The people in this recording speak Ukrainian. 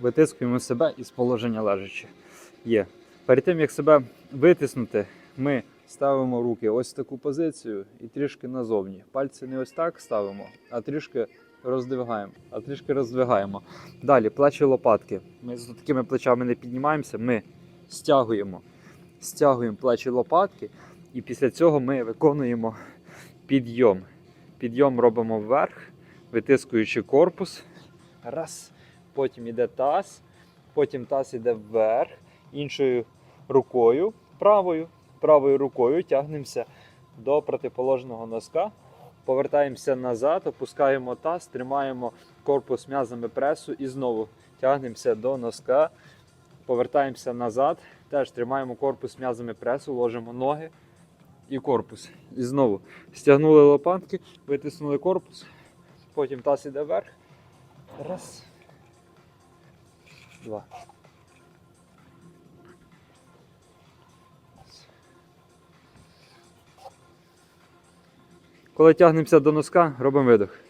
витискуємо себе із положення лежачи. Є. Перед тим як себе витиснути, ми ставимо руки ось в таку позицію і трішки назовні. Пальці не ось так ставимо, а трішки роздвигаємо. А трішки роздвигаємо. Далі плечі лопатки. Ми з такими плечами не піднімаємося, ми стягуємо. Стягуємо плечі лопатки, і після цього ми виконуємо підйом. Підйом робимо вверх, витискуючи корпус. Раз. Потім йде таз, потім таз іде вверх, іншою рукою, правою, правою рукою тягнемося до протиположного носка, повертаємося назад, опускаємо таз, тримаємо корпус м'язами пресу і знову тягнемося до носка, повертаємося назад, теж тримаємо корпус м'язами пресу, ложимо ноги і корпус. І знову стягнули лопатки, витиснули корпус, потім таз іде вверх. Раз. Два. Коли тягнемося до носка, робимо видох.